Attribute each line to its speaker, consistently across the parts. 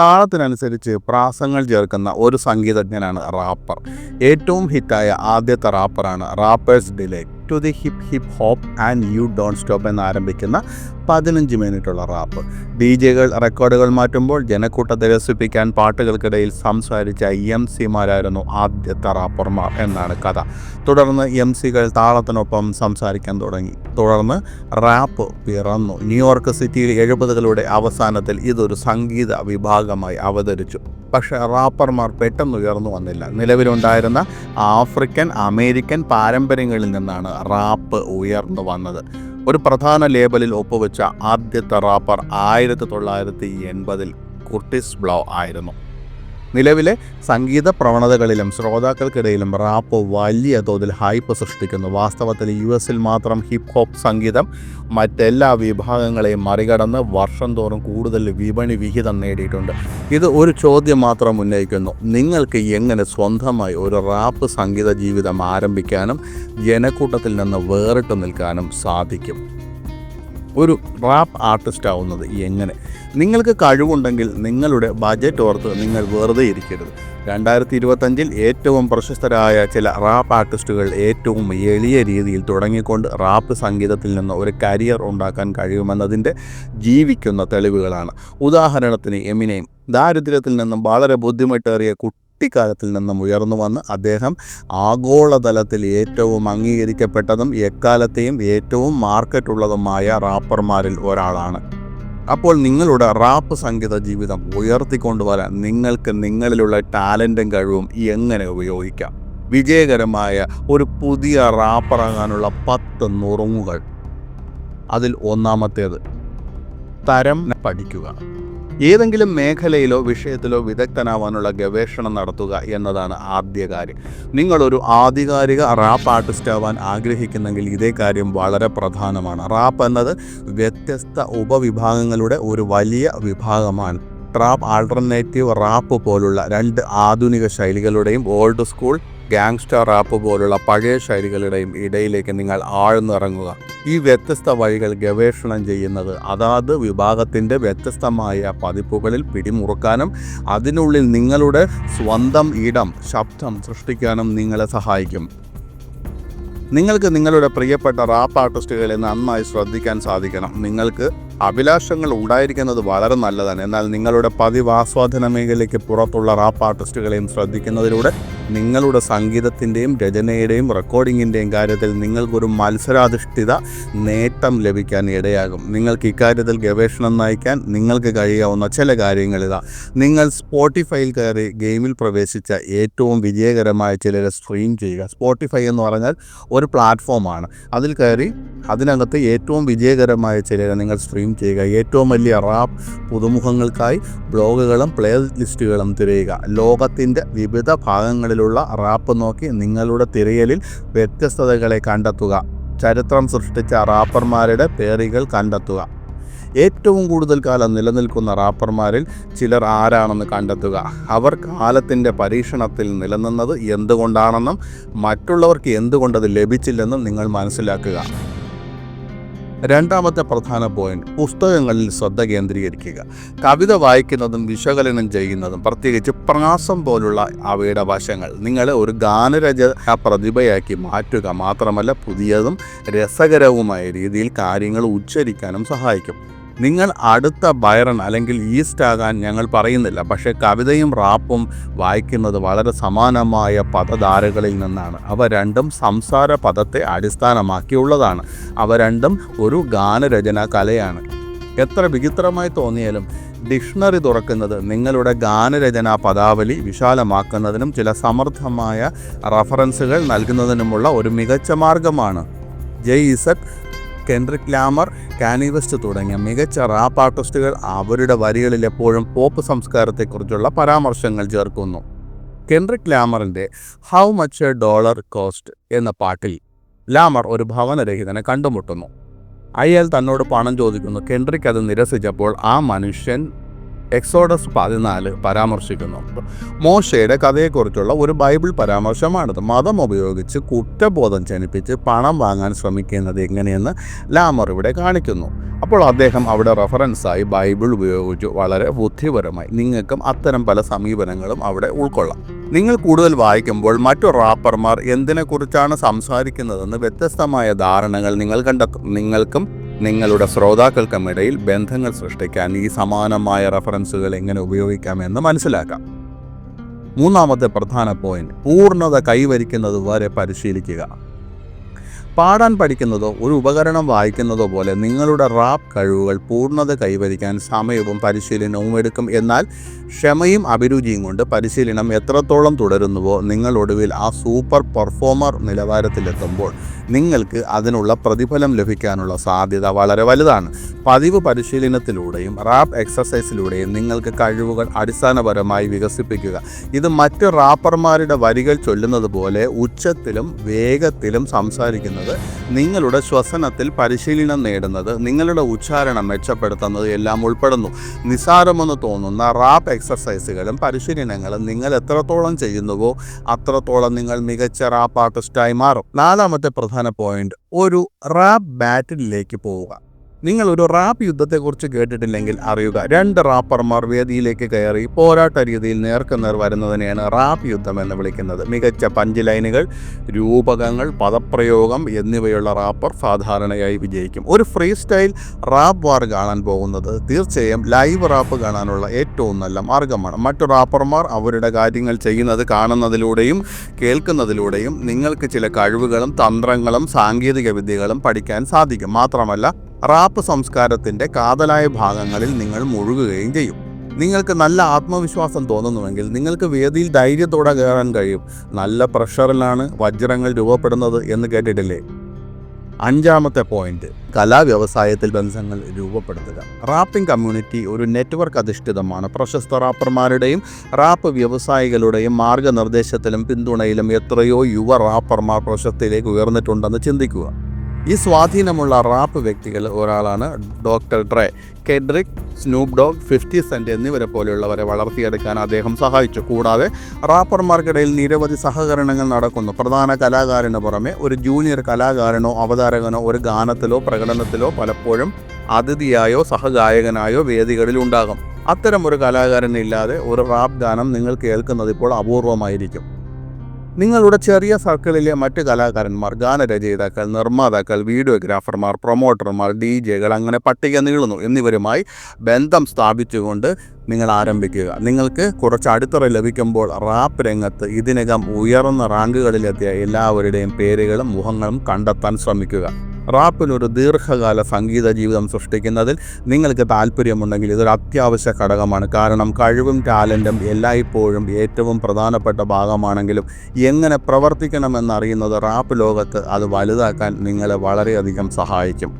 Speaker 1: താളത്തിനനുസരിച്ച് പ്രാസങ്ങൾ ചേർക്കുന്ന ഒരു സംഗീതജ്ഞനാണ് റാപ്പർ. ഏറ്റവും ഹിറ്റായ ആദ്യത്തെ റാപ്പറാണ് rapper's delight to the hip hip hop and you don't stop എന്ന് ആരംഭിക്കുന്ന പതിനഞ്ച് മിനിറ്റുള്ള റാപ്പ് ഡി ജെകൾ റെക്കോർഡുകൾ മാറ്റുമ്പോൾ ജനക്കൂട്ടത്തെ രസിപ്പിക്കാൻ പാട്ടുകൾക്കിടയിൽ സംസാരിച്ച എം സിമാരായിരുന്നു ആദ്യത്തെ റാപ്പർമാർ എന്നാണ് കഥ. തുടർന്ന് എം സികൾ താളത്തിനൊപ്പം സംസാരിക്കാൻ തുടങ്ങി. തുടർന്ന് റാപ്പ് പിറന്നു. ന്യൂയോർക്ക് സിറ്റിയിൽ എഴുപതുകളുടെ അവസാനത്തിൽ ഇതൊരു സംഗീത വിഭാഗമായി അവതരിച്ചു. പക്ഷേ റാപ്പർമാർ പെട്ടെന്ന് ഉയർന്നു വന്നില്ല. നിലവിലുണ്ടായിരുന്ന ആഫ്രിക്കൻ അമേരിക്കൻ പാരമ്പര്യങ്ങളിൽ നിന്നാണ് റാപ്പ് ഉയർന്നു വന്നത്. ഒരു പ്രധാന ലേബലിൽ ഒപ്പുവെച്ച ആദ്യത്തെ റാപ്പർ ആയിരത്തി തൊള്ളായിരത്തി എൺപതിൽ കുർട്ടിസ് ബ്ലോ ആയിരുന്നു. നിലവിലെ സംഗീത പ്രവണതകളിലും ശ്രോതാക്കൾക്കിടയിലും റാപ്പ് വലിയ തോതിൽ ഹൈപ്പ് സൃഷ്ടിക്കുന്നു. വാസ്തവത്തിൽ യു എസിൽ മാത്രം ഹിപ് ഹോപ്പ് സംഗീതം മറ്റെല്ലാ വിഭാഗങ്ങളെയും മറികടന്ന് വർഷം തോറും കൂടുതൽ വിപണി വിഹിതം നേടിയിട്ടുണ്ട്. ഇത് ഒരു ചോദ്യം മാത്രം ഉന്നയിക്കുന്നു. നിങ്ങൾക്ക് എങ്ങനെ സ്വന്തമായി ഒരു റാപ്പ് സംഗീത ജീവിതം ആരംഭിക്കാനും ജനക്കൂട്ടത്തിൽ നിന്ന് വേറിട്ട് നിൽക്കാനും സാധിക്കും? ഒരു റാപ്പ് ആർട്ടിസ്റ്റ് ആവുന്നത് എങ്ങനെ? നിങ്ങൾക്ക് കഴിവുണ്ടെങ്കിൽ നിങ്ങളുടെ ബജറ്റ് ഓർത്ത് നിങ്ങൾ വെറുതെ ഇരിക്കരുത്. രണ്ടായിരത്തി ഇരുപത്തഞ്ചിൽ ഏറ്റവും പ്രശസ്തരായ ചില റാപ്പ് ആർട്ടിസ്റ്റുകൾ ഏറ്റവും എളിയ രീതിയിൽ തുടങ്ങിക്കൊണ്ട് റാപ്പ് സംഗീതത്തിൽ നിന്ന് ഒരു കരിയർ ഉണ്ടാക്കാൻ കഴിയുമെന്നതിന്റെ ജീവിക്കുന്ന തെളിവുകളാണ്. ഉദാഹരണത്തിന് എമിനെയും ദാരിദ്ര്യത്തിൽ നിന്നും വളരെ ബുദ്ധിമുട്ടേറിയ കുട്ടിക്കാലത്തിൽ നിന്നും ഉയർന്നു വന്ന് അദ്ദേഹം ആഗോളതലത്തിൽ ഏറ്റവും അംഗീകരിക്കപ്പെട്ടതും എക്കാലത്തെയും ഏറ്റവും മാർക്കറ്റുള്ളതുമായ റാപ്പർമാരിൽ ഒരാളാണ്. അപ്പോൾ നിങ്ങളുടെ റാപ്പ് സംഗീത ജീവിതം ഉയർത്തിക്കൊണ്ടുവരാൻ നിങ്ങൾക്ക് നിങ്ങളിലുള്ള ടാലന്റും കഴിവും എങ്ങനെ ഉപയോഗിക്കാം? വിജയകരമായ ഒരു പുതിയ റാപ്പറാകാനുള്ള പത്ത് നുറുങ്ങുകൾ. അതിൽ ഒന്നാമത്തേത് തരം പഠിക്കുക. ഏതെങ്കിലും മേഖലയിലോ വിഷയത്തിലോ വിദഗ്ധനാവാനുള്ള ഗവേഷണം നടത്തുക എന്നതാണ് ആദ്യ കാര്യം. നിങ്ങളൊരു ആധികാരിക റാപ്പ് ആർട്ടിസ്റ്റ് ആവാൻ ആഗ്രഹിക്കുന്നെങ്കിൽ ഇതേ കാര്യം വളരെ പ്രധാനമാണ്. റാപ്പ് എന്നത് വ്യത്യസ്ത ഉപവിഭാഗങ്ങളുടെ ഒരു വലിയ വിഭാഗമാണ്. ട്രാപ്പ് ആൾട്ടർനേറ്റീവ് റാപ്പ് പോലുള്ള രണ്ട് ആധുനിക ശൈലികളുടെയും ഓൾഡ് സ്കൂൾ ഗാങ്സ്റ്റർ റാപ്പ് പോലുള്ള പഴയ ശൈലികളുടെയും ഇടയിലേക്ക് നിങ്ങൾ ആഴ്ന്നിറങ്ങുക. ഈ വ്യത്യസ്ത വഴികൾ ഗവേഷണം ചെയ്യുന്നത് അതാത് വിഭാഗത്തിന്റെ വ്യത്യസ്തമായ പതിപ്പുകളിൽ പിടിമുറുക്കാനും അതിനുള്ളിൽ നിങ്ങളുടെ സ്വന്തം ഇടം ശബ്ദം സൃഷ്ടിക്കാനും നിങ്ങളെ സഹായിക്കും. നിങ്ങൾക്ക് നിങ്ങളുടെ പ്രിയപ്പെട്ട റാപ്പ് ആർട്ടിസ്റ്റുകളെ നന്നായി ശ്രദ്ധിക്കാൻ സാധിക്കണം. നിങ്ങൾക്ക് അഭിലാഷങ്ങൾ ഉണ്ടായിരിക്കുന്നത് വളരെ നല്ലതാണ്. എന്നാൽ നിങ്ങളുടെ പതിവ് ആസ്വാദന മേഖലയ്ക്ക് പുറത്തുള്ള റാപ്പ് ആർട്ടിസ്റ്റുകളെയും ശ്രദ്ധിക്കുന്നതിലൂടെ നിങ്ങളുടെ സംഗീതത്തിന്റെയും രചനയുടെയും റെക്കോർഡിങ്ങിന്റെയും കാര്യത്തിൽ നിങ്ങൾക്കൊരു മത്സരാധിഷ്ഠിത നേട്ടം ലഭിക്കാൻ ഇടയാകും. നിങ്ങൾക്ക് ഇക്കാര്യത്തിൽ ഗവേഷണം നയിക്കാൻ നിങ്ങൾക്ക് കഴിയാവുന്ന ചില കാര്യങ്ങളിതാ നിങ്ങൾ സ്പോട്ടിഫൈയിൽ കയറി ഗെയിമിൽ പ്രവേശിച്ച ഏറ്റവും വിജയകരമായ ചിലരെ സ്ട്രീം ചെയ്യുക. സ്പോട്ടിഫൈ എന്ന് പറഞ്ഞാൽ ഒരു പ്ലാറ്റ്ഫോമാണ് അതിൽ കയറി അതിനകത്ത് ഏറ്റവും വിജയകരമായ ചിലരെ നിങ്ങൾ സ്ട്രീം ചെയ്യുക. ഏറ്റവും വലിയ റാപ്പ് പുതുമുഖങ്ങൾക്കായി ബ്ലോഗുകളും പ്ലേ ലിസ്റ്റുകളും തിരയുക. ലോകത്തിന്റെ വിവിധ ഭാഗങ്ങളിലുള്ള റാപ്പ് നോക്കി നിങ്ങളുടെ തിരയലിൽ വ്യത്യസ്തതകളെ കണ്ടെത്തുക. ചരിത്രം സൃഷ്ടിച്ച റാപ്പർമാരുടെ പേരുകൾ കണ്ടെത്തുക. ഏറ്റവും കൂടുതൽ കാലം നിലനിൽക്കുന്ന റാപ്പർമാരിൽ ചിലർ ആരാണെന്ന് കണ്ടെത്തുക. അവർ കാലത്തിന്റെ പരീക്ഷണത്തിൽ നിലനിന്നത് എന്തുകൊണ്ടാണെന്നും മറ്റുള്ളവർക്ക് എന്തുകൊണ്ടത് ലഭിച്ചില്ലെന്നും നിങ്ങൾ മനസ്സിലാക്കുക. രണ്ടാമത്തെ പ്രധാന പോയിന്റ് പുസ്തകങ്ങളിൽ ശ്രദ്ധ കേന്ദ്രീകരിക്കുക. കവിത വായിക്കുന്നതും വിശകലനം ചെയ്യുന്നതും പ്രത്യേകിച്ച് പ്രാസം പോലുള്ള അവയുടെ വശങ്ങൾ നിങ്ങളെ ഒരു ഗാനരച പ്രതിഭയാക്കി മാറ്റുക മാത്രമല്ല പുതിയതും രസകരവുമായ രീതിയിൽ കാര്യങ്ങൾ ഉച്ചരിക്കാനും സഹായിക്കും. നിങ്ങൾ അടുത്ത ബൈറൺ അല്ലെങ്കിൽ ഈസ്റ്റ് ആകാൻ ഞങ്ങൾ പറയുന്നില്ല. പക്ഷേ കവിതയും റാപ്പും വായിക്കുന്നത് വളരെ സമാനമായ പദധാരകളിൽ നിന്നാണ്. അവ രണ്ടും സംസാര പദത്തെ അടിസ്ഥാനമാക്കിയുള്ളതാണ്. അവ രണ്ടും ഒരു ഗാനരചന കലയാണ്. എത്ര വിചിത്രമായി തോന്നിയാലും ഡിക്ഷണറി തുറക്കുന്നത് നിങ്ങളുടെ ഗാനരചനാ പദാവലി വിശാലമാക്കുന്നതിനും ചില സമർത്ഥമായ റഫറൻസുകൾ നൽകുന്നതിനുമുള്ള ഒരു മികച്ച മാർഗമാണ്. ജയ് ഇസറ്റ് കെൻഡ്രിക് ലാമർ കാനിവെസ്റ്റ് തുടങ്ങിയ മികച്ച റാപ്പ് ആർട്ടിസ്റ്റുകൾ അവരുടെ വരികളിൽ എപ്പോഴും പോപ്പ് സംസ്കാരത്തെക്കുറിച്ചുള്ള പരാമർശങ്ങൾ ചേർക്കുന്നു. Kendrick ലാമറിന്റെ how much a dollar cost എന്ന പാട്ടിൽ ലാമർ ഒരു ഭവനരഹിതനെ കണ്ടുമുട്ടുന്നു. അയാൾ തന്നോട് പണം ചോദിക്കുന്നു കെൻഡ്രിക് അത് നിരസിച്ചപ്പോൾ ആ മനുഷ്യൻ എക്സോഡസ് പതിനാല് പരാമർശിക്കുന്നു. മോശയുടെ കഥയെക്കുറിച്ചുള്ള ഒരു ബൈബിൾ പരാമർശമാണിത്. മതം ഉപയോഗിച്ച് കുറ്റബോധം ജനിപ്പിച്ച് പണം വാങ്ങാൻ ശ്രമിക്കുന്നത് എങ്ങനെയെന്ന് ലാമർ ഇവിടെ കാണിക്കുന്നു. അപ്പോൾ അദ്ദേഹം അവിടെ റെഫറൻസായി ബൈബിൾ ഉപയോഗിച്ചു വളരെ ബുദ്ധിപരമായി നിങ്ങൾക്കും അത്തരം പല സമീപനങ്ങളും അവിടെ ഉൾക്കൊള്ളാം. നിങ്ങൾ കൂടുതൽ വായിക്കുമ്പോൾ മറ്റു റാപ്പർമാർ എന്തിനെക്കുറിച്ചാണ് സംസാരിക്കുന്നതെന്ന് വ്യത്യസ്തമായ ധാരണകൾ നിങ്ങൾ കണ്ടെത്തും. നിങ്ങൾക്കും നിങ്ങളുടെ ശ്രോതാക്കൾക്കുമിടയിൽ ബന്ധങ്ങൾ സൃഷ്ടിക്കാൻ ഈ സമാനമായ റഫറൻസുകൾ എങ്ങനെ ഉപയോഗിക്കാമെന്ന് മനസ്സിലാക്കാം. മൂന്നാമത്തെ പ്രധാന പോയിന്റ് പൂർണത കൈവരിക്കുന്നത് വരെ പരിശീലിക്കുക. പാടാൻ പഠിക്കുന്നതോ ഒരു ഉപകരണം വായിക്കുന്നതോ പോലെ നിങ്ങളുടെ റാപ്പ് കഴിവുകൾ പൂർണത കൈവരിക്കാൻ സമയവും പരിശീലനവും എടുക്കും. എന്നാൽ ക്ഷമയും അഭിരുചിയും കൊണ്ട് പരിശീലനം എത്രത്തോളം തുടരുന്നുവോ നിങ്ങൾ ഒടുവിൽ ആ സൂപ്പർ പെർഫോമർ നിലവാരത്തിലെത്തുമ്പോൾ നിങ്ങൾക്ക് അതിനുള്ള പ്രതിഫലം ലഭിക്കാനുള്ള സാധ്യത വളരെ വലുതാണ്. പതിവ് പരിശീലനത്തിലൂടെയും റാപ്പ് എക്സസൈസിലൂടെയും നിങ്ങൾക്ക് കഴിവുകൾ അടിസ്ഥാനപരമായി വികസിപ്പിക്കുക. ഇത് മറ്റ് റാപ്പർമാരുടെ വരികൾ ചൊല്ലുന്നത് പോലെ ഉച്ചത്തിലും വേഗത്തിലും സംസാരിക്കുന്നത് നിങ്ങളുടെ ശ്വസനത്തിൽ പരിശീലനം നേടുന്നത് നിങ്ങളുടെ ഉച്ചാരണം മെച്ചപ്പെടുത്തുന്നത് എല്ലാം ഉൾപ്പെടുന്നു. നിസ്സാരമെന്ന് തോന്നുന്ന റാപ്പ് എക്സസൈസുകളും പരിശീലനങ്ങളും നിങ്ങൾ എത്രത്തോളം ചെയ്യുന്നുവോ അത്രത്തോളം നിങ്ങൾ മികച്ച റാപ്പ് ആർട്ടിസ്റ്റായി മാറും. നാലാമത്തെ പ്രധാന പോയിന്റ് ഒരു റാപ്പ് ബാറ്റിലേക്ക് പോവുക. നിങ്ങൾ ഒരു റാപ്പ് യുദ്ധത്തെക്കുറിച്ച് കേട്ടിട്ടില്ലെങ്കിൽ അറിയുക. രണ്ട് റാപ്പർമാർ വേദിയിലേക്ക് കയറി പോരാട്ട രീതിയിൽ നേർക്കുനേർ വരുന്നതിനെയാണ് റാപ്പ് യുദ്ധം എന്ന് വിളിക്കുന്നത്. മികച്ച പഞ്ച് ലൈനുകൾ രൂപകങ്ങൾ പദപ്രയോഗം എന്നിവയുള്ള റാപ്പർ സാധാരണയായി വിജയിക്കും. ഒരു ഫ്രീ സ്റ്റൈൽ റാപ്പ് വാർ കാണാൻ പോകുന്നത് തീർച്ചയായും ലൈവ് റാപ്പ് കാണാനുള്ള ഏറ്റവും നല്ല മാർഗമാണ്. മറ്റു റാപ്പർമാർ അവരുടെ കാര്യങ്ങൾ ചെയ്യുന്നത് കാണുന്നതിലൂടെയും കേൾക്കുന്നതിലൂടെയും നിങ്ങൾക്ക് ചില കഴിവുകളും തന്ത്രങ്ങളും സാങ്കേതിക വിദ്യകളും പഠിക്കാൻ സാധിക്കും. മാത്രമല്ല റാപ്പ് സംസ്കാരത്തിന്റെ കാതലായ ഭാഗങ്ങളിൽ നിങ്ങൾ മുഴുകുകയും ചെയ്യും. നിങ്ങൾക്ക് നല്ല ആത്മവിശ്വാസം തോന്നുന്നുവെങ്കിൽ നിങ്ങൾക്ക് വേദിയിൽ ധൈര്യത്തോടെ കയറാൻ കഴിയും. നല്ല പ്രഷറിലാണ് വജ്രങ്ങൾ രൂപപ്പെടുന്നത് എന്ന് കേട്ടിട്ടില്ലേ? അഞ്ചാമത്തെ പോയിന്റ് കലാവ്യവസായത്തിൽ ബന്ധങ്ങൾ രൂപപ്പെടുത്തുക. റാപ്പിംഗ് കമ്മ്യൂണിറ്റി ഒരു നെറ്റ്വർക്ക് അധിഷ്ഠിതമാണ്. പ്രശസ്ത റാപ്പർമാരുടെയും റാപ്പ് വ്യവസായികളുടെയും മാർഗനിർദ്ദേശത്തിലും പിന്തുണയിലും എത്രയോ യുവ റാപ്പർമാർ പ്രശസ്തിയിലേക്ക് ഉയർന്നിട്ടുണ്ടെന്ന് ചിന്തിക്കുക. ഈ സ്വാധീനമുള്ള റാപ്പ് വ്യക്തികൾ ഒരാളാണ് doctor Dre. Kendrick Snoop Dogg fifty cent എന്നിവരെ പോലെയുള്ളവരെ വളർത്തിയെടുക്കാൻ അദ്ദേഹം സഹായിച്ചു. കൂടാതെ റാപ്പർമാർക്കിടയിൽ നിരവധി സഹകരണങ്ങൾ നടക്കുന്നു. പ്രധാന കലാകാരന് പുറമെ ഒരു ജൂനിയർ കലാകാരനോ അവതാരകനോ ഒരു ഗാനത്തിലോ പ്രകടനത്തിലോ പലപ്പോഴും അതിഥിയായോ സഹഗായകനായോ വേദികളിൽ ഉണ്ടാകും. അത്തരം ഒരു കലാകാരനില്ലാതെ ഒരു റാപ്പ് ഗാനം നിങ്ങൾ കേൾക്കുന്നത് ഇപ്പോൾ അപൂർവമായിരിക്കും. നിങ്ങളുടെ ചെറിയ സർക്കിളിലെ മറ്റ് കലാകാരന്മാർ ഗാനരചയിതാക്കൾ നിർമ്മാതാക്കൾ വീഡിയോഗ്രാഫർമാർ പ്രൊമോട്ടർമാർ ഡി ജെകൾ അങ്ങനെ പട്ടിക നീളുന്നു എന്നിവരുമായി ബന്ധം സ്ഥാപിച്ചുകൊണ്ട് നിങ്ങൾ ആരംഭിക്കുക. നിങ്ങൾക്ക് കുറച്ച് അടിത്തറ ലഭിക്കുമ്പോൾ റാപ്പ് രംഗത്ത് ഇതിനകം ഉയർന്ന റാങ്കുകളിലെത്തിയ എല്ലാവരുടെയും പേരുകളും മുഖങ്ങളും കണ്ടെത്താൻ ശ്രമിക്കുക. റാപ്പിൽ ഒരു ദീർഘകാല സംഗീത ജീവിതം സൃഷ്ടിക്കുന്നതിൽ നിങ്ങൾക്ക് താല്പര്യമുണ്ടെങ്കിൽ ഇതൊരു അത്യാവശ്യ ഘടകമാണ്. കാരണം കഴിവും ടാലന്റും എല്ലായ്പ്പോഴും ഏറ്റവും പ്രധാനപ്പെട്ട ഭാഗമാണെങ്കിലും എങ്ങനെ പ്രവർത്തിക്കണമെന്നറിയുന്നത് റാപ്പ് ലോകത്ത് അത് വലുതാക്കാൻ നിങ്ങളെ വളരെയധികം സഹായിക്കും.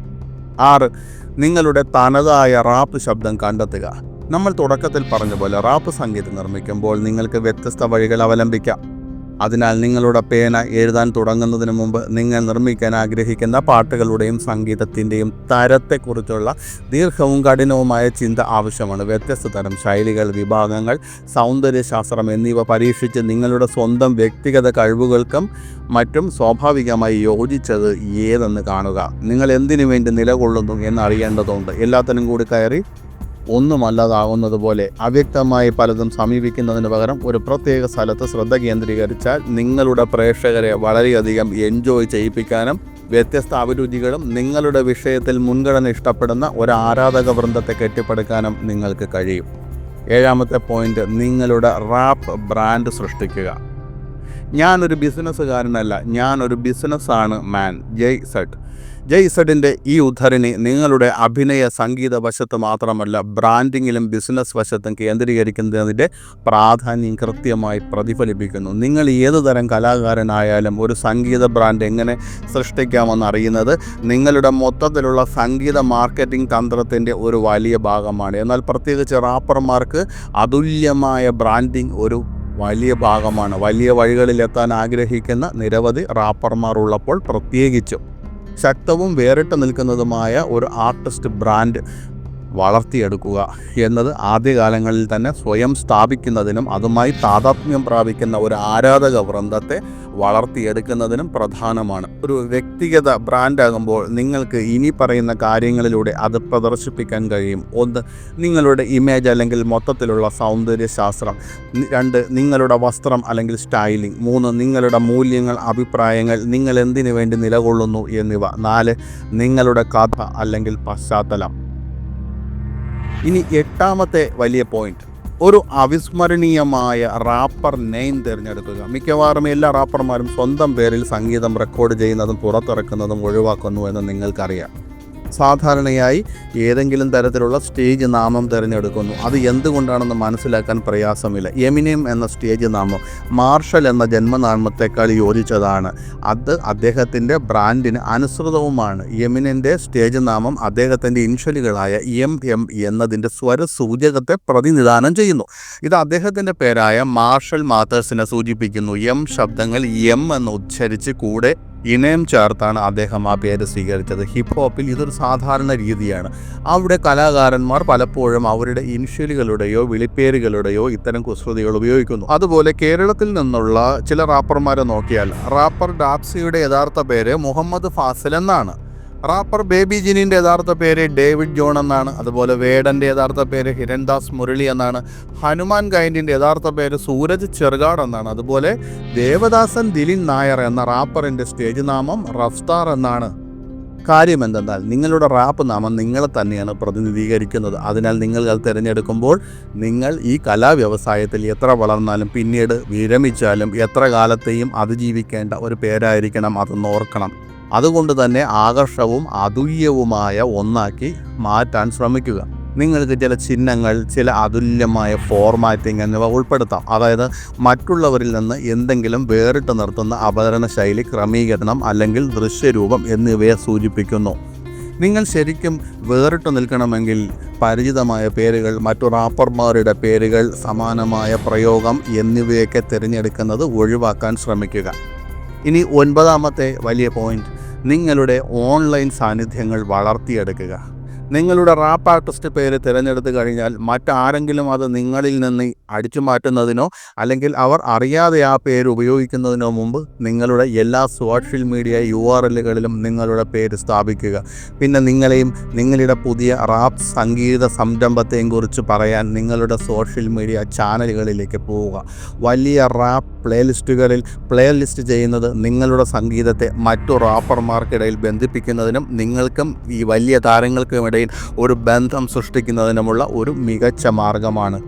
Speaker 1: ആറ് നിങ്ങളുടെ തനതായ റാപ്പ് ശബ്ദം കണ്ടെത്തുക. നമ്മൾ തുടക്കത്തിൽ പറഞ്ഞ പോലെ റാപ്പ് സംഗീതം നിർമ്മിക്കുമ്പോൾ നിങ്ങൾക്ക് വ്യത്യസ്ത വഴികൾ അവലംബിക്കാം. അതിനാൽ നിങ്ങളുടെ പേന എഴുതാൻ തുടങ്ങുന്നതിന് മുമ്പ് നിങ്ങൾ നിർമ്മിക്കാൻ ആഗ്രഹിക്കുന്ന പാട്ടുകളുടെയും സംഗീതത്തിന്റെയും തരത്തെക്കുറിച്ചുള്ള ദീർഘവും കഠിനവുമായ ചിന്ത ആവശ്യമാണ്. വ്യത്യസ്ത തരം ശൈലികൾ വിഭാഗങ്ങൾ സൗന്ദര്യശാസ്ത്രം എന്നിവ പരീക്ഷിച്ച് നിങ്ങളുടെ സ്വന്തം വ്യക്തിഗത കഴിവുകൾക്കും മറ്റും സ്വാഭാവികമായി യോജിച്ചത് ഏതെന്ന് കാണുക. നിങ്ങൾ എന്തിനു വേണ്ടി നിലകൊള്ളുന്നു എന്നറിയേണ്ടതുണ്ട്. എല്ലാത്തിനും കൂടി കയറി ഒന്നുമല്ലാതാകുന്നത് പോലെ അവ്യക്തമായി പലതും സമീപിക്കുന്നതിന് പകരം ഒരു പ്രത്യേക സ്ഥലത്ത് ശ്രദ്ധ കേന്ദ്രീകരിച്ചാൽ നിങ്ങളുടെ പ്രേക്ഷകരെ വളരെയധികം എൻജോയ് ചെയ്യിപ്പിക്കാനും വ്യത്യസ്ത അഭിരുചികളും നിങ്ങളുടെ വിഷയത്തിൽ മുൻഗണന ഇഷ്ടപ്പെടുന്ന ഒരു ആരാധക വൃന്ദത്തെ കെട്ടിപ്പടുക്കാനും നിങ്ങൾക്ക് കഴിയും. ഏഴാമത്തെ പോയിന്റ് നിങ്ങളുടെ റാപ്പ് ബ്രാൻഡ് സൃഷ്ടിക്കുക. ഞാനൊരു ബിസിനസ്സുകാരനല്ല ഞാനൊരു ബിസിനസ്സാണ് മാൻ ജയ് സെട്ട്. ജയ് സെഡിന്റെ ഈ ഉദ്ധരണി നിങ്ങളുടെ അഭിനയ സംഗീത വശത്ത് മാത്രമല്ല ബ്രാൻഡിങ്ങിലും ബിസിനസ് വശത്തും കേന്ദ്രീകരിക്കുന്നതിന്റെ പ്രാധാന്യം കൃത്യമായി പ്രതിഫലിപ്പിക്കുന്നു. നിങ്ങൾ ഏത് തരം കലാകാരനായാലും ഒരു സംഗീത ബ്രാൻഡ് എങ്ങനെ സൃഷ്ടിക്കാമെന്ന് അറിയുന്നത് നിങ്ങളുടെ മൊത്തത്തിലുള്ള സംഗീത മാർക്കറ്റിംഗ് തന്ത്രത്തിന്റെ ഒരു വലിയ ഭാഗമാണ്. എന്നാൽ പ്രത്യേകിച്ച് റാപ്പർമാർക്ക് അതുല്യമായ ബ്രാൻഡിംഗ് ഒരു വലിയ ഭാഗമാണ്. വലിയ വഴികളിലെത്താൻ ആഗ്രഹിക്കുന്ന നിരവധി റാപ്പർമാർ ഉള്ളപ്പോൾ പ്രത്യേകിച്ചും ശക്തവും വേറിട്ട് നിൽക്കുന്നതുമായ ഒരു ആർട്ടിസ്റ്റ് ബ്രാൻഡ് വളർത്തിയെടുക്കുക എന്നത് ആദ്യകാലങ്ങളിൽ തന്നെ സ്വയം സ്ഥാപിക്കുന്നതിനും അതുമായി താതാത്മ്യം പ്രാപിക്കുന്ന ഒരു ആരാധക വൃന്ദത്തെ വളർത്തിയെടുക്കുന്നതിനും പ്രധാനമാണ്. ഒരു വ്യക്തിഗത ബ്രാൻഡാകുമ്പോൾ നിങ്ങൾക്ക് ഇനി പറയുന്ന കാര്യങ്ങളിലൂടെ അത് പ്രദർശിപ്പിക്കാൻ കഴിയും. ഒന്ന് നിങ്ങളുടെ ഇമേജ് അല്ലെങ്കിൽ മൊത്തത്തിലുള്ള സൗന്ദര്യശാസ്ത്രം. രണ്ട് നിങ്ങളുടെ വസ്ത്രം അല്ലെങ്കിൽ സ്റ്റൈലിംഗ് മൂന്ന് നിങ്ങളുടെ മൂല്യങ്ങൾ അഭിപ്രായങ്ങൾ നിങ്ങൾ എന്തിനു വേണ്ടി നിലകൊള്ളുന്നു എന്നിവ. നാല് നിങ്ങളുടെ കഥ അല്ലെങ്കിൽ പശ്ചാത്തലം. ഇനി എട്ടാമത്തെ വലിയ പോയിന്റ് ഒരു അവിസ്മരണീയമായ റാപ്പർ നെയിം തിരഞ്ഞെടുക്കുക. മിക്കവാറും എല്ലാ റാപ്പർമാരും സ്വന്തം പേരിൽ സംഗീതം റെക്കോർഡ് ചെയ്യുന്നതും പുറത്തിറക്കുന്നതും ഒഴിവാക്കുന്നു എന്ന് നിങ്ങൾക്കറിയാം. സാധാരണയായി ഏതെങ്കിലും തരത്തിലുള്ള സ്റ്റേജ് നാമം തിരഞ്ഞെടുക്കുന്നു. അത് എന്തുകൊണ്ടാണെന്ന് മനസ്സിലാക്കാൻ പ്രയാസമില്ല. എമിനിയം എന്ന സ്റ്റേജ് നാമം മാർഷൽ എന്ന ജന്മനാമത്തെക്കാൾ യോജിച്ചതാണ്. അത് അദ്ദേഹത്തിന്റെ ബ്രാൻഡിന് അനുസൃതവുമാണ്. യമിനിന്റെ സ്റ്റേജ് നാമം അദ്ദേഹത്തിന്റെ ഇൻഷ്യലുകളായ എം എം എന്നതിന്റെ സ്വരസൂചകത്തെ പ്രതിനിധാനം ചെയ്യുന്നു. ഇത് അദ്ദേഹത്തിന്റെ പേരായ മാർഷൽ മാത്തേഴ്സിനെ സൂചിപ്പിക്കുന്നു. എം ശബ്ദങ്ങൾ എം എന്ന് ഉച്ചരിച്ച് കൂടെ ഇണയം ചേർത്താണ് അദ്ദേഹം ആ പേര് സ്വീകരിച്ചത്. ഹിപ്പ് ഹോപ്പിൽ ഇതൊരു സാധാരണ രീതിയാണ്. അവിടെ കലാകാരന്മാർ പലപ്പോഴും അവരുടെ ഇനിഷ്യലുകളുടെയോ വിളിപ്പേരുകളുടെയോ ഇത്തരം കുസൃതികൾ ഉപയോഗിക്കുന്നു. അതുപോലെ കേരളത്തിൽ നിന്നുള്ള ചില റാപ്പർമാരെ നോക്കിയാൽ റാപ്പർ ഡാപ്സിയുടെ യഥാർത്ഥ പേര് മുഹമ്മദ് ഫാസിൽ എന്നാണ്. റാപ്പർ ബേബി ജിനിന്റെ യഥാർത്ഥ പേര് ഡേവിഡ് ജോൺ എന്നാണ്. അതുപോലെ വേടന്റെ യഥാർത്ഥ പേര് ഹിരൺദാസ് മുരളി എന്നാണ്. ഹനുമാൻ ഗൈൻഡിന്റെ യഥാർത്ഥ പേര് സൂരജ് ചെറുകാട് എന്നാണ്. അതുപോലെ ദേവദാസൻ ദിലിൻ നായർ എന്ന റാപ്പറിന്റെ സ്റ്റേജ് നാമം റഫ്താർ എന്നാണ്. കാര്യം എന്തെന്നാൽ നിങ്ങളുടെ റാപ്പ് നാമം നിങ്ങളെ തന്നെയാണ് പ്രതിനിധീകരിക്കുന്നത്. അതിനാൽ നിങ്ങൾ അത് തിരഞ്ഞെടുക്കുമ്പോൾ നിങ്ങൾ ഈ കലാവ്യവസായത്തിൽ എത്ര വളർന്നാലും പിന്നീട് വിരമിച്ചാലും എത്ര കാലത്തെയും അതിജീവിക്കേണ്ട ഒരു പേരായിരിക്കണം അതെന്ന് ഓർക്കണം. അതുകൊണ്ട് തന്നെ ആകർഷവും അതുല്യവുമായ ഒന്നാക്കി മാറ്റാൻ ശ്രമിക്കുക. നിങ്ങൾക്ക് ചില ചിഹ്നങ്ങൾ ചില അതുല്യമായ ഫോർമാറ്റിംഗ് എന്നിവ ഉൾപ്പെടുത്താം. അതായത് മറ്റുള്ളവരിൽ നിന്ന് എന്തെങ്കിലും വേറിട്ട് നിർത്തുന്ന അവതരണ ശൈലി ക്രമീകരണം അല്ലെങ്കിൽ ദൃശ്യരൂപം എന്നിവയെ സൂചിപ്പിക്കുന്നു. നിങ്ങൾ ശരിക്കും വേറിട്ട് നിൽക്കണമെങ്കിൽ പരിചിതമായ പേരുകൾ മറ്റു റാപ്പർമാരുടെ പേരുകൾ സമാനമായ പ്രയോഗം എന്നിവയൊക്കെ തിരഞ്ഞെടുക്കുന്നത് ഒഴിവാക്കാൻ ശ്രമിക്കുക. ഇനി ഒൻപതാമത്തെ വലിയ പോയിന്റ് നിങ്ങളുടെ ഓൺലൈൻ സാന്നിധ്യങ്ങൾ വളർത്തിയെടുക്കുക. നിങ്ങളുടെ റാപ്പ് ആർട്ടിസ്റ്റ് പേര് തിരഞ്ഞെടുത്ത് കഴിഞ്ഞാൽ മറ്റാരെങ്കിലും അത് നിങ്ങളിൽ നിന്ന് അടിച്ചു മാറ്റുന്നതിനോ അല്ലെങ്കിൽ അവർ അറിയാതെ ആ പേര് ഉപയോഗിക്കുന്നതിനോ മുമ്പ് നിങ്ങളുടെ എല്ലാ സോഷ്യൽ മീഡിയ യു ആർ എല്ലുകളിലും നിങ്ങളുടെ പേര് സ്ഥാപിക്കുക. പിന്നെ നിങ്ങളെയും നിങ്ങളുടെ പുതിയ റാപ്പ് സംഗീത സംരംഭത്തെയും കുറിച്ച് പറയാൻ നിങ്ങളുടെ സോഷ്യൽ മീഡിയ ചാനലുകളിലേക്ക് പോവുക. വലിയ റാപ്പ് പ്ലേലിസ്റ്റുകളിൽ പ്ലേലിസ്റ്റ് ചെയ്യുന്നത് നിങ്ങളുടെ സംഗീതത്തെ മറ്റു റാപ്പർമാർക്കിടയിൽ ബന്ധിപ്പിക്കുന്നതിനും നിങ്ങൾക്കും ഈ വലിയ താരങ്ങൾക്കും ഇടയിൽ ഒരു ബന്ധം സൃഷ്ടിക്കുന്നതിനുമുള്ള ഒരു മികച്ച മാർഗമാണ്.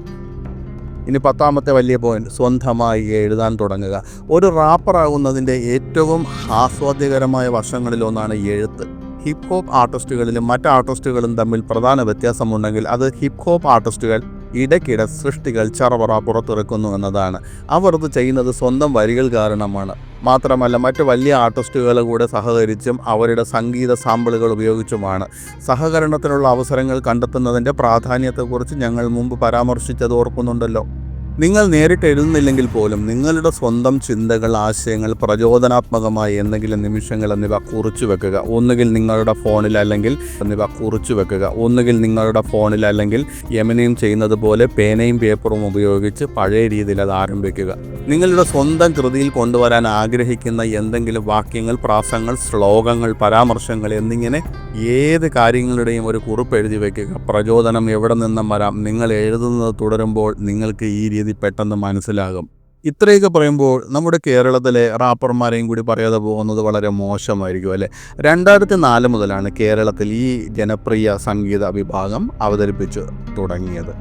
Speaker 1: ഇനി പത്താമത്തെ വലിയ പോയിന്റ് സ്വന്തമായി എഴുതാൻ തുടങ്ങുക. ഒരു റാപ്പറാകുന്നതിന്റെ ഏറ്റവും ആസ്വാദ്യകരമായ വശങ്ങളിലൊന്നാണ് എഴുത്ത്. ഹിപ് ഹോപ്പ് ആർട്ടിസ്റ്റുകളിലും മറ്റ് ആർട്ടിസ്റ്റുകളും തമ്മിൽ പ്രധാന വ്യത്യാസമുണ്ടെങ്കിൽ അത് ഹിപ് ഹോപ്പ് ആർട്ടിസ്റ്റുകൾ ഇടയ്ക്കിടെ സൃഷ്ടികൾ ചറവറ പുറത്തിറക്കുന്നു എന്നതാണ്. അവർ ഇത് ചെയ്യുന്നത് സ്വന്തം വരികൾ കാരണമാണ്. മാത്രമല്ല മറ്റ് വലിയ ആർട്ടിസ്റ്റുകൾ കൂടെ സഹകരിച്ചും അവരുടെ സംഗീത സാമ്പിളുകൾ ഉപയോഗിച്ചുമാണ്. സഹകരണത്തിനുള്ള അവസരങ്ങൾ കണ്ടെത്തുന്നതിന്റെ പ്രാധാന്യത്തെക്കുറിച്ച് ഞങ്ങൾ മുമ്പ് പരാമർശിച്ചത് ഓർക്കുന്നുണ്ടല്ലോ. നിങ്ങൾ നേരിട്ട് എഴുതുന്നില്ലെങ്കിൽ പോലും നിങ്ങളുടെ സ്വന്തം ചിന്തകൾ ആശയങ്ങൾ പ്രചോദനാത്മകമായ എന്തെങ്കിലും നിമിഷങ്ങൾ എന്നിവ കുറിച്ചു വെക്കുക. ഒന്നുകിൽ നിങ്ങളുടെ ഫോണിൽ അല്ലെങ്കിൽ എന്നിവ കുറിച്ചു വെക്കുക. ഒന്നുകിൽ നിങ്ങളുടെ ഫോണിൽ അല്ലെങ്കിൽ യമനയും ചെയ്യുന്നത് പോലെ പേനയും പേപ്പറും ഉപയോഗിച്ച് പഴയ രീതിയിൽ അത് ആരംഭിക്കുക. നിങ്ങളുടെ സ്വന്തം കൃതിയിൽ കൊണ്ടുവരാൻ ആഗ്രഹിക്കുന്ന എന്തെങ്കിലും വാക്യങ്ങൾ പ്രാസങ്ങൾ ശ്ലോകങ്ങൾ പരാമർശങ്ങൾ എന്നിങ്ങനെ ഏത് കാര്യങ്ങളുടെയും ഒരു കുറിപ്പ് എഴുതി വയ്ക്കുക പ്രചോദനം എവിടെ നിന്നും വരാം? നിങ്ങൾ എഴുതുന്നത് തുടരുമ്പോൾ നിങ്ങൾക്ക് ഈ രീതി പെട്ടെന്ന് മനസ്സിലാകും. ഇത്രയൊക്കെ പറയുമ്പോൾ നമ്മുടെ കേരളത്തിലെ റാപ്പർമാരെയും കൂടി പറയാതെ പോകുന്നത് വളരെ മോശമായിരിക്കും അല്ലേ? രണ്ടായിരത്തി നാല് മുതലാണ് കേരളത്തിൽ ഈ ജനപ്രിയ സംഗീത വിഭാഗം അവതരിപ്പിച്ചു തുടങ്ങിയത്.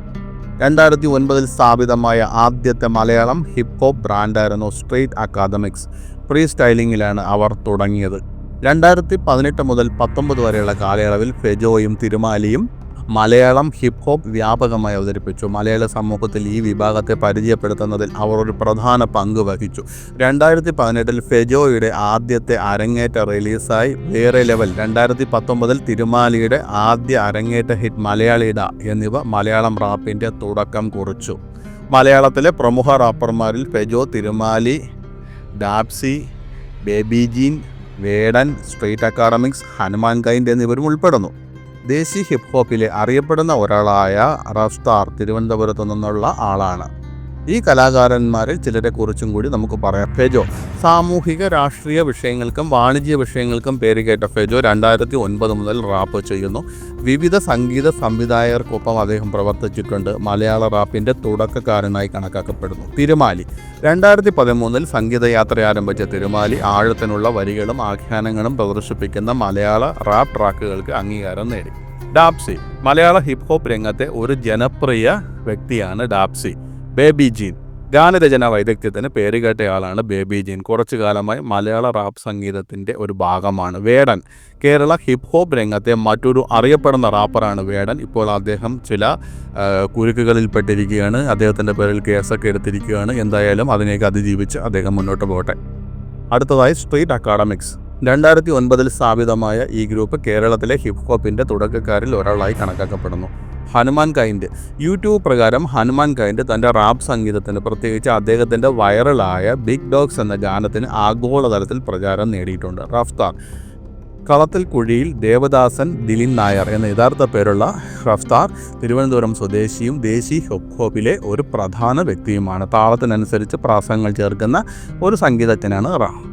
Speaker 1: രണ്ടായിരത്തി ഒൻപതിൽ സ്ഥാപിതമായ ആദ്യത്തെ മലയാളം ഹിപ്പ് ഹോപ്പ് ബ്രാൻഡായിരുന്നു സ്ട്രീറ്റ് അക്കാദമിക്സ്. ഫ്രീ സ്റ്റൈലിങ്ങിലാണ് അവർ തുടങ്ങിയത്. രണ്ടായിരത്തി പതിനെട്ട് മുതൽ പത്തൊമ്പത് വരെയുള്ള കാലയളവിൽ ഫെജോയും തിരുമാലിയും മലയാളം ഹിപ് ഹോപ്പ് വ്യാപകമായി അവതരിപ്പിച്ചു. മലയാള സമൂഹത്തിൽ ഈ വിഭാഗത്തെ പരിചയപ്പെടുത്തുന്നതിൽ അവർ ഒരു പ്രധാന പങ്ക് വഹിച്ചു. രണ്ടായിരത്തി പതിനെട്ടിൽ ഫെജോയുടെ ആദ്യത്തെ അരങ്ങേറ്റ റിലീസായി വേറെ ലെവൽ. രണ്ടായിരത്തി പത്തൊമ്പതിൽ തിരുമാലിയുടെ ആദ്യ അരങ്ങേറ്റ ഹിറ്റ് മലയാളിട എന്നിവ മലയാളം റാപ്പിന്റെ തുടക്കം കുറിച്ചു. മലയാളത്തിലെ പ്രമുഖ റാപ്പർമാരിൽ Fejo Thirumali Dabzee baby Jean Vedan street academics Hanumankind എന്നിവരും ഉൾപ്പെടുന്നു. ദേശി ഹിപ്ഹോപ്പിലെ അറിയപ്പെടുന്ന ഒരാളായ റഫ്താർ തിരുവനന്തപുരത്തു നിന്നുള്ള ആളാണ്. ഈ കലാകാരന്മാരിൽ ചിലരെ കുറിച്ചും കൂടി നമുക്ക് പറയാം. ഫെജോ സാമൂഹിക രാഷ്ട്രീയ വിഷയങ്ങൾക്കും വാണിജ്യ വിഷയങ്ങൾക്കും പേരുകേട്ട ഫെജോ രണ്ടായിരത്തി ഒൻപത് മുതൽ റാപ്പ് ചെയ്യുന്നു. വിവിധ സംഗീത സംവിധായകർക്കൊപ്പം അദ്ദേഹം പ്രവർത്തിച്ചിട്ടുണ്ട്. മലയാള റാപ്പിന്റെ തുടക്കക്കാരനായി കണക്കാക്കപ്പെടുന്നു. തിരുമാലി രണ്ടായിരത്തി പതിമൂന്നിൽ സംഗീതയാത്ര ആരംഭിച്ച തിരുമാലി ആഴത്തിനുള്ള വരികളും ആഖ്യാനങ്ങളും പ്രദർശിപ്പിക്കുന്ന മലയാള റാപ്പ് ട്രാക്കുകൾക്ക് അംഗീകാരം നേടി. ഡാപ്സി മലയാള ഹിപ്പ് ഹോപ്പ് രംഗത്തെ ഒരു ജനപ്രിയ വ്യക്തിയാണ് ഡാപ്സി. Baby gene. ഗാനരചന വൈദഗ്ധ്യത്തിന് പേരുകേട്ടയാളാണ് ബേബി ജീൻ. കുറച്ചു കാലമായി മലയാള റാപ്പ് സംഗീതത്തിന്റെ ഒരു ഭാഗമാണ് വേടൻ. കേരള ഹിപ്പ് ഹോപ്പ് രംഗത്തെ മറ്റൊരു അറിയപ്പെടുന്ന റാപ്പറാണ് വേടൻ. ഇപ്പോൾ അദ്ദേഹം ചില കുരുക്കുകളിൽ കുരുക്കുകളിൽപ്പെട്ടിരിക്കുകയാണ്. അദ്ദേഹത്തിന്റെ പേരിൽ കേസൊക്കെ എടുത്തിരിക്കുകയാണ്. എന്തായാലും അതിനെയൊക്കെ അതിജീവിച്ച് അദ്ദേഹം മുന്നോട്ട് പോകട്ടെ. അടുത്തതായി സ്ട്രീറ്റ് അക്കാഡമിക്സ് രണ്ടായിരത്തി ഒൻപതിൽ സ്ഥാപിതമായ ഈ ഗ്രൂപ്പ് കേരളത്തിലെ ഹിപ് ഹോപ്പിന്റെ തുടക്കക്കാരിൽ ഒരാളായി കണക്കാക്കപ്പെടുന്നു. ഹനുമാൻ കൈൻഡ്. യൂട്യൂബ് പ്രകാരം ഹനുമാൻ കൈൻഡ് തന്റെ റാപ്പ് സംഗീതത്തിന് പ്രത്യേകിച്ച് അദ്ദേഹത്തിന്റെ വൈറലായ ബിഗ് ഡോഗ്സ് എന്ന ഗാനത്തിന് ആഗോളതലത്തിൽ പ്രചാരം നേടിയിട്ടുണ്ട്. റഫ്താർ. കളത്തിൽ കുഴിയിൽ ദേവദാസൻ ദിലിൻ നായർ എന്ന യഥാർത്ഥ പേരുള്ള റഫ്താർ തിരുവനന്തപുരം സ്വദേശിയും ദേശി ഹിപ് ഹോപ്പിലെ ഒരു പ്രധാന വ്യക്തിയുമാണ്. താളത്തിനനുസരിച്ച് പ്രാസങ്ങൾ ചേർക്കുന്ന ഒരു സംഗീതജ്ഞനാണ് റ